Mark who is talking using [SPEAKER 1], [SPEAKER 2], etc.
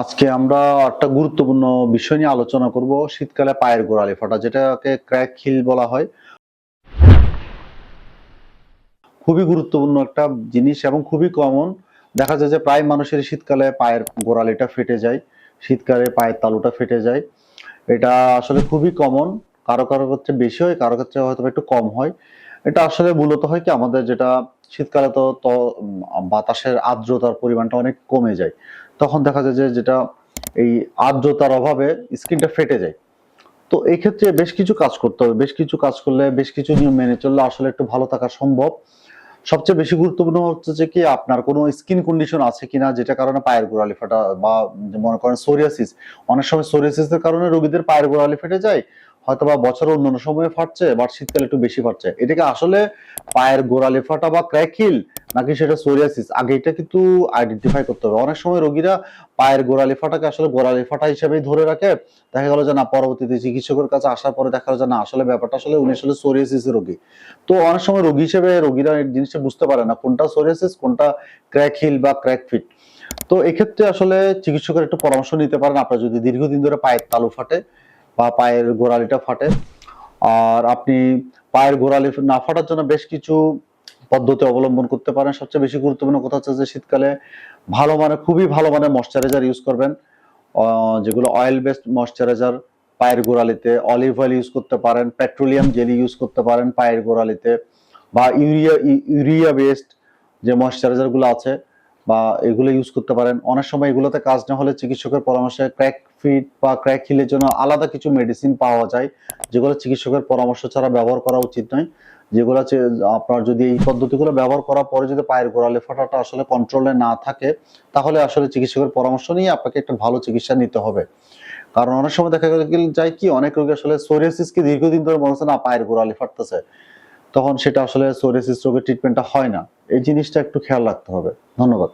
[SPEAKER 1] আজকে আমরা একটা গুরুত্বপূর্ণ বিষয় নিয়ে আলোচনা করব, শীতকালে পায়ের গোড়ালি ফাটা, যেটাকে ক্র্যাক হিল বলা হয়। খুবই গুরুত্বপূর্ণ একটা জিনিস এবং খুবই কমন দেখা যায় যে প্রায় মানুষের শীতকালে পায়ের গোড়ালিটা ফেটে যায়, শীতকালে পায়ের তালুটা ফেটে যায়। এটা আসলে খুবই কমন কারও কারও ক্ষেত্রে বেশি হয়, কারও ক্ষেত্রে হয়তো একটু কম হয়। এটা আসলে মূলত হয় কি, আমাদের যেটা শীতকালে তো বাতাসের আর্দ্রতার পরিমাণটা অনেক কমে যায়। তখন দেখা যায় যে যেটা এই আর্দ্রতার অভাবে স্কিনটা ফেটে যায়। তো এই ক্ষেত্রে বেশ কিছু কাজ করতে হবে, বেশ কিছু কাজ করলে বেশ কিছু নিয়ম মেনে চললে আসলে একটু ভালো থাকা সম্ভব। সবচেয়ে বেশি গুরুত্বপূর্ণ হচ্ছে যে কি আপনার কোনো স্কিন কন্ডিশন আছে কিনা যেটা কারণে পায়ের গোড়ালি ফাটা বা মনে করেন সোরিয়াসিস অনেক সময় সোরিয়াসিসের কারণে রোগীদের পায়ের গোড়ালি ফেটে যায় হয়তো বা বছরের অন্যান্য সময়ে ফাটছে, বাট শীতকালে একটু বেশি ফাটছে। এটাকে আসলে পায়ের গোড়ালি ফাটা বা ক্র্যাকিল নাকি সেটা সোরিয়াসিস, আগে এটা কিন্তু আইডেন্টিফাই করতে হবে। অনেক সময় রোগীরা পায়ের গোড়ালি ফাটাকে আসলে গোড়ালি ফাটা হিসেবেই ধরে রাখে। দেখা গেল যে না, পরবর্তীতে চিকিৎসকের কাছে আসার পরে দেখা গেল যে না, আসলে ব্যাপারটা আসলে উনি আসলে সোরিয়াসিস রোগী। তো অনেক সময় রোগী হিসেবে রোগীরা এই জিনিসটা বুঝতে পারে না, কোনটা সোরিয়াসিস, কোনটা ক্র্যাক হিল বা ক্র্যাক ফিট তো এক্ষেত্রে আসলে চিকিৎসকের একটু পরামর্শ নিতে পারেন। আপনার যদি দীর্ঘদিন ধরে পায়ের তালু ফাটে বা পায়ের গোড়ালিটা ফাটে। আর আপনি পায়ের গোড়ালি না ফাটার জন্য বেশ কিছু পদ্ধতি অবলম্বন করতে পারেন। সবচেয়ে বেশি গুরুত্বপূর্ণ কথা হচ্ছে যে, শীতকালে ভালো মানে খুবই ভালো মানে ময়শ্চারাইজার ইউজ করবেন। যেগুলো অয়েল বেসড ময়শ্চারাইজার পায়ের গোড়ালিতে অলিভ অয়েল ইউজ করতে পারেন পেট্রোলিয়াম জেলি ইউজ করতে পারেন পায়ের গোড়ালিতে। বা ইউরিয়া ইউরিয়া বেসড যে ময়শ্চারাইজারগুলো আছে বা এগুলো ইউজ করতে পারেন। অনেক সময় এগুলোতে কাজ না হলে চিকিৎসকের পরামর্শে ক্র্যাক ফিট বা ক্র্যাক হিলের জন্য আলাদা কিছু মেডিসিন পাওয়া যায়, যেগুলো চিকিৎসকের পরামর্শ ছাড়া ব্যবহার করা উচিত নয়। যেগুলো আপনার যদি এই পদ্ধতিগুলো ব্যবহার করার পরে যদি পায়ের গোড়ালি ফাটাটা আসলে কন্ট্রোলে না থাকে, তাহলে আসলে চিকিৎসকের পরামর্শ নিয়ে আপনাকে একটা ভালো চিকিৎসা নিতে হবে। কারণ অনেক সময় দেখা গেল যায় কি, অনেক রোগী আসলে সোরিয়াসিসকে দীর্ঘদিন ধরে মনে হচ্ছে না পায়ের গোড়ালি ফাটতেছে। তখন সেটা আসলে সোরিয়াসিস রোগের ট্রিটমেন্টটা হয় না। এই জিনিসটা একটু খেয়াল রাখতে হবে। ধন্যবাদ।